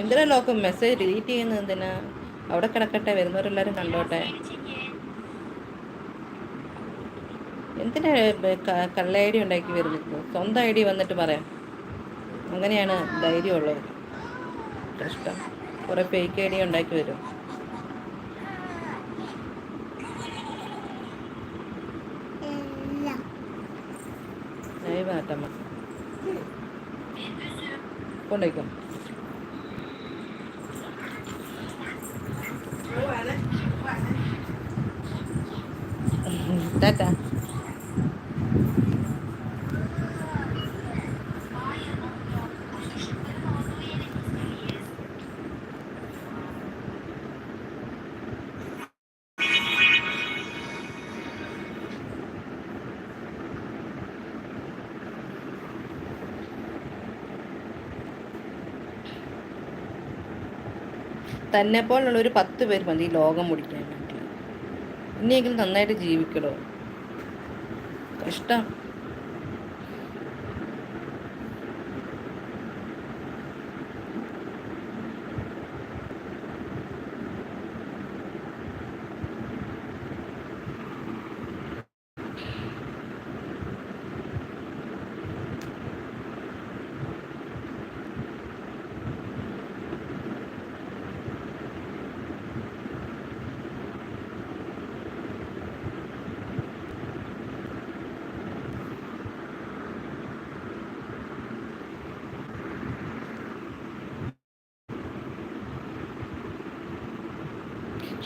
എന്തിനാ lock message delete ചെയ്യുന്നത് എന്തിനാ? അവിടെ കിടക്കട്ടെ വരുന്നവരെല്ലാവരും കണ്ടോട്ടെ. എന്തിനാ കള്ള ഐ ഡി ഉണ്ടാക്കി വരുന്നത്? സ്വന്തം ഐ ഡി വന്നിട്ട് പറയാം. അങ്ങനെയാണ് ധൈര്യമുള്ളത് കഷ്ടം. കുറേ ഫേക്ക് ഐ ഡി ഉണ്ടാക്കി വരും. കൊണ്ടേക്കും ടാറ്റ തന്നെ പോലുള്ള ഒരു പത്ത് പേര് മതി ഈ ലോകം മുടിക്കാൻ വേണ്ടി ഇനിയെങ്കിലും നന്നായിട്ട് ജീവിക്കണോ കഷ്ടം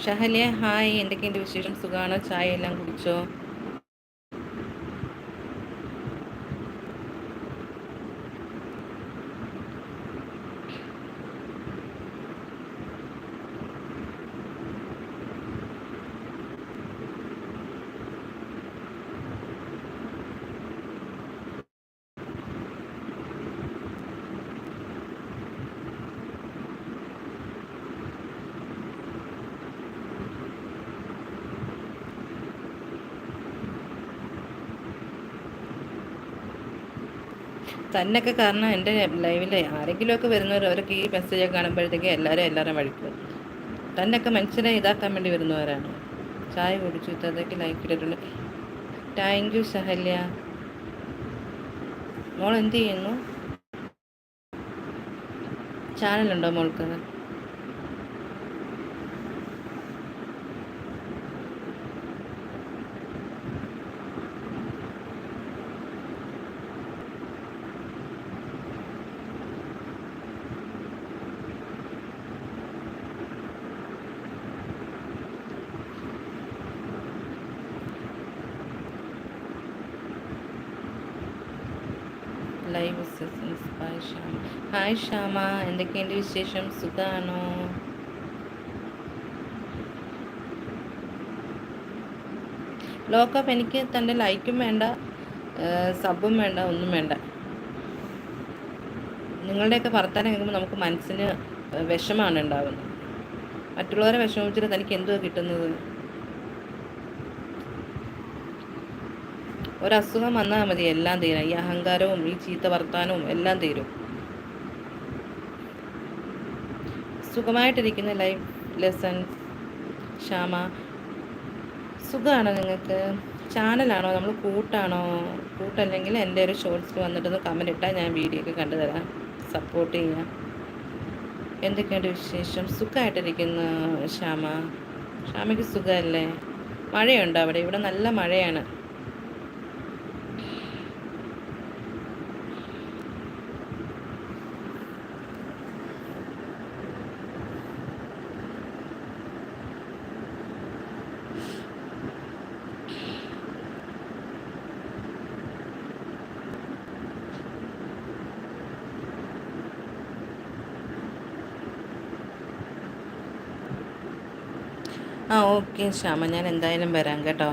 ഷഹലിയ ഹായ് എന്തൊക്കെയുണ്ട് വിശേഷം? സുഖമാണോ ചായ എല്ലാം കുടിച്ചോ? തന്നൊക്കെ കാരണം എന്റെ ലൈവിൽ ആരെങ്കിലുമൊക്കെ വരുന്നവർ അവരൊക്കെ ഈ മെസ്സേജ് കാണുമ്പോഴത്തേക്ക് എല്ലാവരും എല്ലാവരും വഴിക്കും തന്നൊക്കെ മനുഷ്യരെ ഇതാക്കാൻ വേണ്ടി വരുന്നവരാണ്. ചായ കുടിച്ചു ഇത്രയൊക്കെ ലൈക്ക് താങ്ക് യു സഹല്യ. മോൾ എന്ത് ചെയ്യുന്നു ചാനലുണ്ടോ മോൾക്ക്? Live sessions hi Shama hi Shyama. എന്തൊക്കെയുണ്ട് വിശേഷം? സുഖാണോ? ലോക്കപ്പ് എനിക്ക് തന്റെ ലൈക്കും വേണ്ട സബും വേണ്ട ഒന്നും വേണ്ട. നിങ്ങളുടെയൊക്കെ വർത്താനം കേൾക്കുമ്പോൾ നമുക്ക് മനസ്സിന് വിഷമാണ് ഉണ്ടാകുന്നത് മറ്റുള്ളവരെ വിഷമിച്ചിട്ട് തനിക്ക് എന്തുവാ കിട്ടുന്നത്? ഒരസുഖം വന്നാൽ മതി എല്ലാം തീരാം. ഈ അഹങ്കാരവും ഈ ചീത്ത വർത്താനവും എല്ലാം തീരും. സുഖമായിട്ടിരിക്കുന്ന ലൈഫ് ലെസൺ ക്ഷാമ സുഖമാണോ നിങ്ങൾക്ക്? ചാനലാണോ? നമ്മൾ കൂട്ടാണോ? കൂട്ടല്ലെങ്കിൽ എന്റെ ഒരു ഷോർട്സിൽ വന്നിട്ടൊന്ന് കമന്റ് ഇട്ടാൽ ഞാൻ വീഡിയോ ഒക്കെ കണ്ടു തരാം. സപ്പോർട്ട് ചെയ്യാം. എന്തൊക്കെയുണ്ട് വിശേഷം? സുഖമായിട്ടിരിക്കുന്നു ശ്യാമ. ശ്യാമയ്ക്ക് സുഖമല്ലേ? മഴയുണ്ടോ അവിടെ? ഇവിടെ നല്ല മഴയാണ്. ആ ഓക്കെ ശ്യാമ. ഞാൻ എന്തായാലും വരാം കേട്ടോ.